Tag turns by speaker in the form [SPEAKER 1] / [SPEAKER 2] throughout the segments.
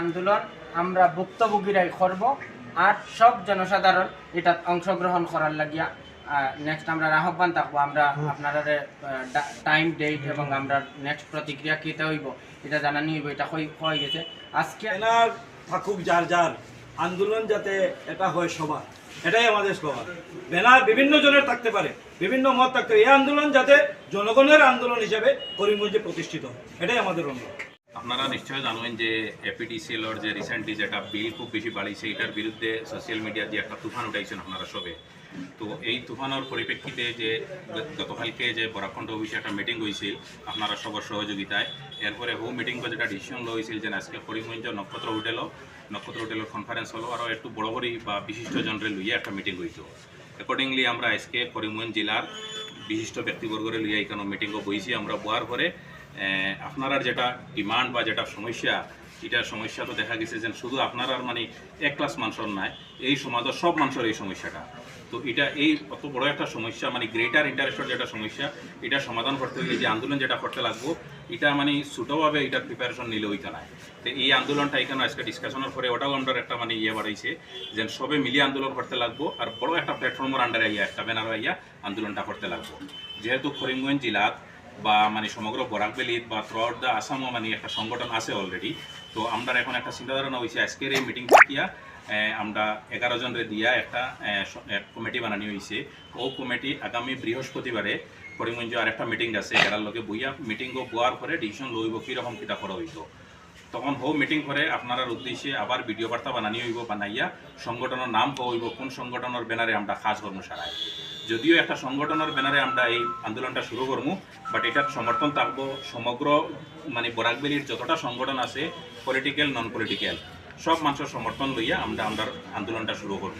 [SPEAKER 1] আন্দোলন আমরা ভুক্তভোগীরাই করব আর সব জনসাধারণ এটা অংশগ্রহণ করার লাগিয়া নেক্সট আমরা আহ্বান থাকব। আমরা আপনারা টাইম ডেট এবং আমরা নেক্সট প্রতিক্রিয়া কেতে হইব এটা জানানি হইব এটা হয়ে গেছে। আজকে
[SPEAKER 2] থাকুক যার যার আন্দোলন যাতে এটা হয় সবার এটাই আমাদের স্লোগান ব্যানার বিভিন্ন জনের থাকতে পারে বিভিন্ন মত থাকতে পারে। এই আন্দোলন যাতে জনগণের আন্দোলন হিসেবে করিমগঞ্জে প্রতিষ্ঠিত হয় এটাই আমাদের অনুরোধ।
[SPEAKER 3] আপনারা নিশ্চয় জানেন যে এপিডিসিএলর যে রিসেন্টলি যেটা বিল খুব বেশি বাড়িছে এটার বিরুদ্ধে সোশ্যাল মিডিয়া যে একটা তুফান উঠাইছেন আপনারা সবে। তো এই তুফানের পরিপ্রেক্ষিতে যে গতকালকে যে বরাখণ্ড অফিসে একটা মিটিং হয়েছিল আপনারা সবার সহযোগিতায়। এরপরে হো মিটিং যেটা ডিসিশন লো হয়েছিল যে আজকে করিমগঞ্জ নক্ষত্র হোটেলও নক্ষত্র হোটেলের কনফারেন্স হলো, আরও একটু বড় বড় বা বিশিষ্ট জনরে লইয়া একটা মিটিং হইতো। অ্যাকর্ডিংলি আমরা আজকে করিমগঞ্জ জেলার বিশিষ্ট ব্যক্তিবর্গরে লইয়া এখানে মিটিংও বইছি, আমরা বোয়ার পরে আপনারা যেটা ডিমান্ড বা যেটা সমস্যা এটা সমস্যা তো দেখা গেছে যে শুধু আপনার মানে এক ক্লাস মানুষের নাই এই সমাজের সব মানুষের এই সমস্যাটা। তো এটা এই অত বড় একটা সমস্যা মানে গ্রেটার ইন্টারেস্টের যেটা সমস্যা, এটা সমাধান করতে হলে যে আন্দোলন যেটা করতে লাগবো, এটা মানে ছোটোভাবে এটা প্রিপারেশন নিলে ওইটা নাই তো এই আন্দোলনটা এখানে আজকে ডিসকাশনের পরে ওটাও আন্ডার একটা মানে ইয়ে বাড়াইছে, যে সবে মিলিয়ে আন্দোলন করতে লাগবো, আর বড় একটা প্ল্যাটফর্মের আন্ডারে আইয়া, একটা ব্যানার আইয়া আন্দোলনটা করতে লাগবো। যেহেতু করিমগঞ্জ জেলাত বা মানে সমগ্র বরাকবেলিত বা থ্রু আউট দ্য আসামও মানে একটা সংগঠন আছে অলরেডি তো আমরা এখন একটা চিন্তাধারণা হয়েছে, আজকের এই মিটিং থাকিয়া আমরা এগারো জনরে দিয়া একটা কমিটি বানানি হয়েছে ও কমিটি আগামী বৃহস্পতিবারে করিমগঞ্জ আর একটা মিটিং আছে এরার লগে বইয়া। মিটিং বোয়ার পরে ডিসিশন লইব, কীরকম কিতা করা হইত তখন হো মিটিং করে আপনার উদ্দেশ্যে আবার ভিডিও বার্তা বানানি হইব, বানাইয়া সংগঠনের নাম হইব, কোন সংগঠনের ব্যানারে আমরা করব সারায় যদিও একটা সংগঠনের ব্যানারে আমরা এই আন্দোলনটা শুরু করব বাট এটার সমর্থন থাকব সমগ্র মানে বরাকবেলির যতটা সংগঠন আছে পলিটিক্যাল নন পলিটিক্যাল সব মানুষের সমর্থন লইয়া আমরা আমরা আন্দোলনটা শুরু করব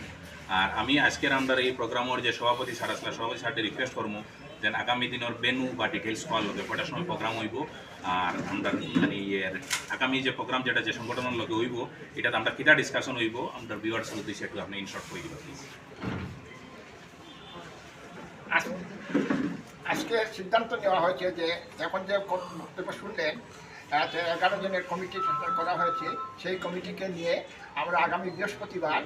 [SPEAKER 3] আর আমি আজকের আমরা এই প্রোগ্রামের যে সভাপতি স্যার আসলে সভাপতি স্যারকে রিকোয়েস্ট করব যেন আগামী দিনের বেনু বা ডিটেলস পাওয়া লগে কটার সময় প্রোগ্রাম হইব, আর আমরা মানে ইয়ের আগামী যে প্রোগ্রাম যেটা, যে সংগঠনের লগে হইব, এটাতে আমরা কিটা ডিসকাশন হইব আমরা ভিউয়ার্সের উদ্দেশ্যে একটু আপনি ইনশর্ট করে দিবেন প্লিজ
[SPEAKER 4] আজকে সিদ্ধান্ত নেওয়া হয়েছে যে এখন যে বক্তব্য শুনলেন এগারো জনের কমিটি করা হয়েছে সেই কমিটিকে নিয়ে আমরা আগামী বৃহস্পতিবার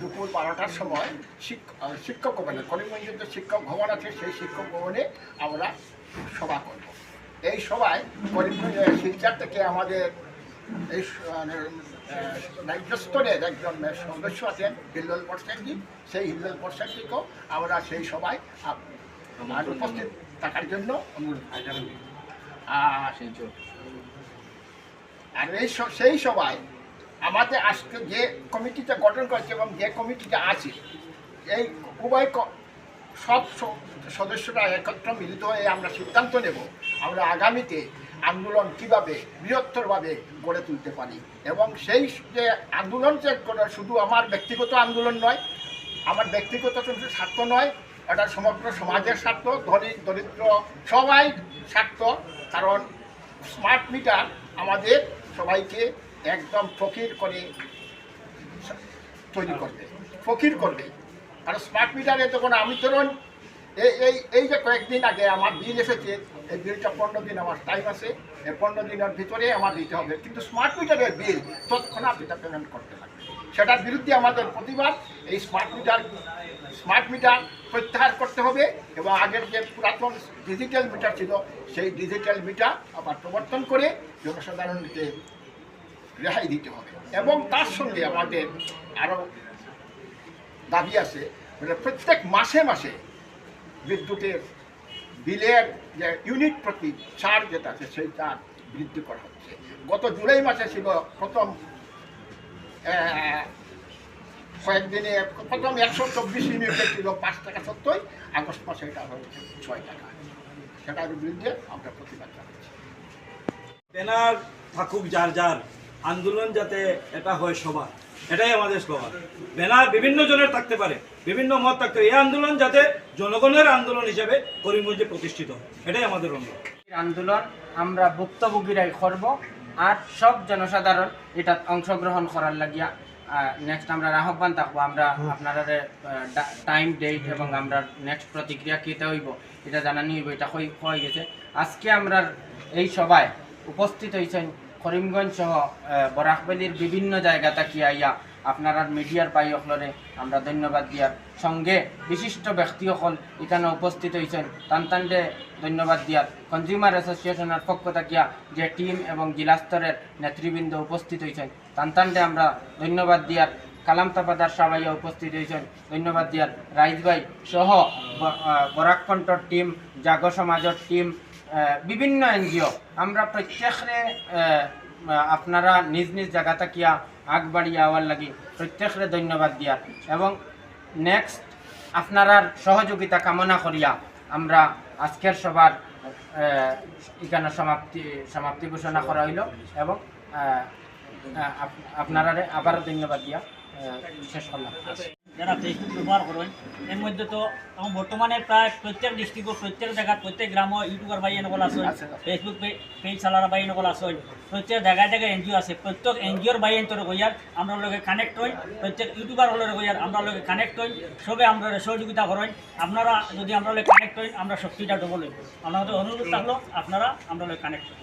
[SPEAKER 4] দুপুর বারোটার সময় শিক- শিক্ষক ভবনে করিমগঞ্জের যে শিক্ষক ভবন আছে সেই শিক্ষক ভবনে আমরা সভা করব। এই সভায় করিমগঞ্জের শিলচার থেকে আমাদের এই মানে, রাজ্য একজন সদস্য আছেন হিল্লোল পরসাইজি সেই হিল্লোল পরসাইজিকেও আমরা সেই সভায় আর উপস্থিত থাকার জন্য অনুরোধ। আর এই সেই সভায় আমাদের আজকে যে কমিটিটা গঠন করেছে এবং যে কমিটিটা আছে এই উভয় সব সদস্যরা একত্র মিলিত হয়ে আমরা সিদ্ধান্ত নেব আমরা আগামীতে আন্দোলন কীভাবে বৃহত্তরভাবে গড়ে তুলতে পারি এবং সেই যে আন্দোলন যে শুধু আমার ব্যক্তিগত আন্দোলন নয়, আমার ব্যক্তিগত স্বার্থ নয় এটা সমগ্র সমাজের স্বার্থ, ধনী, দরিদ্র, সবাই স্বার্থ, কারণ স্মার্ট মিটার আমাদের সবাইকে একদম ফকির করে তৈরি করবে, ফকির করবে। কারণ স্মার্ট মিটারে তখন আমি ধরুন, এই এই এই যে কয়েকদিন আগে আমার বিল এসেছে, এই বিলটা পনেরো দিন আমার টাইম আছে, এই পনেরো দিনের ভিতরে আমার দিতে হবে। কিন্তু স্মার্ট মিটারের বিল তৎক্ষণাৎ এটা পেমেন্ট করতে লাগবে সেটার বিরুদ্ধে আমাদের প্রতিবাদ। এই স্মার্ট মিটার স্মার্ট মিটার প্রত্যাহার করতে হবে এবং আগের যে পুরাতন ডিজিটাল মিটার ছিল, সেই ডিজিটাল মিটার আবার প্রবর্তন করে জনসাধারণকে রেহাই দিতে হবে। এবং তার সঙ্গে আমাদের আরও দাবি আছে মানে প্রত্যেক মাসে মাসে বিদ্যুতের বিলের যে ইউনিট প্রতি চার্জ যেটা আছে, সেই চার্জ বৃদ্ধি করা হচ্ছে। গত জুলাই মাসে ছিল প্রথম কয়েকদিনে প্রথম একশো চব্বিশ ইউনিটে ছিল পাঁচ টাকা সত্তর আগস্ট মাসে এটা হয়েছে ছয় টাকা। সেটার বিরুদ্ধে আমরা প্রতিবাদ জানাচ্ছি।
[SPEAKER 2] ব্যানার থাকুক যার যার আন্দোলন যাতে এটা হয় সবার এটাই আমাদের স্লোগান। ব্যানার বিভিন্ন জনের থাকতে পারে বিভিন্ন মত থাকতে পারে এই আন্দোলন যাতে জনগণের আন্দোলন হিসেবে করিমগঞ্জে প্রতিষ্ঠিত হয় এটাই আমাদের অনুরোধ।
[SPEAKER 1] আন্দোলন আমরা ভুক্তভোগীরাই করব আর সব জনসাধারণ এটা অংশগ্রহণ করার লাগিয়া নেক্সট আমরা আহ্বান থাকব। আমরা আপনারা টাইম ডেট এবং আমরা নেক্সট প্রতিক্রিয়া কেতে হইব, এটা জানানি হইব, এটা হয়ে গেছে। আজকে আমরা এই সভায় উপস্থিত হয়েছেন করিমগঞ্জ সহ বরাকবেলির বিভিন্ন জায়গা তাকিয়া আইয়া আপনারা মিডিয়ার পাই অকলরে আমরা ধন্যবাদ দিয়ার। সঙ্গে বিশিষ্ট ব্যক্তিসকল এখানে উপস্থিত হয়েছেন টানটে ধন্যবাদ দিয়ার। কনজিউমার অ্যাসোসিয়েশনের পক্ষ থাকিয়া যে টিম এবং জেলা স্তরের নেতৃবৃন্দ উপস্থিত হয়েছেন টানটে আমরা ধন্যবাদ দিয়ার। কালাম তাপাদার সাবাইয়া উপস্থিত হয়েছেন ধন্যবাদ দিয়ার। রাইজ ভাই সহ বরাককণ্ঠর টিম জাগ সমাজের টিম বিভিন্ন এনজিও। আমরা প্রত্যেকরে আপনারা নিজ নিজ জায়গা থাকিয়া আগবাড়িয়া আওয়ার লাগে প্রত্যেকরে ধন্যবাদ দিয়া। এবং নেক্সট আপনারার সহযোগিতা কামনা করিয়া আমরা আজকের সবার এখানে সমাপ্তি সমাপ্তি ঘোষণা করা হইল এবং আপনারা আবারও ধন্যবাদ দিয়া শেষ করলাম।
[SPEAKER 5] যারা ফেসবুক ব্যবহার করেন এর মধ্যে তো এখন বর্তমানে প্রায় প্রত্যেক ডিস্ট্রিক্ট প্রত্যেক জায়গায় প্রত্যেক গ্রাম ইউটিউবার ভাই নকল আছে ফেসবুক পেজ চালারা ভাই নকল আছে প্রত্যেক জায়গায় জায়গায় এনজিও আছে প্রত্যেক এনজিওর ভাই এন্তর গইয়ার আমরা লগে কানেক্ট হই প্রত্যেক ইউটিউবার হলের গইয়ার আমরা লগে কানেক্ট হই সবে আমরা সহযোগিতা করেন আপনারা যদি আমরা কানেক্ট হই আমরা শক্তিটা ডবল হইব আমাদের অনুরোধ থাকল আপনারা আমরা কানেক্ট হই।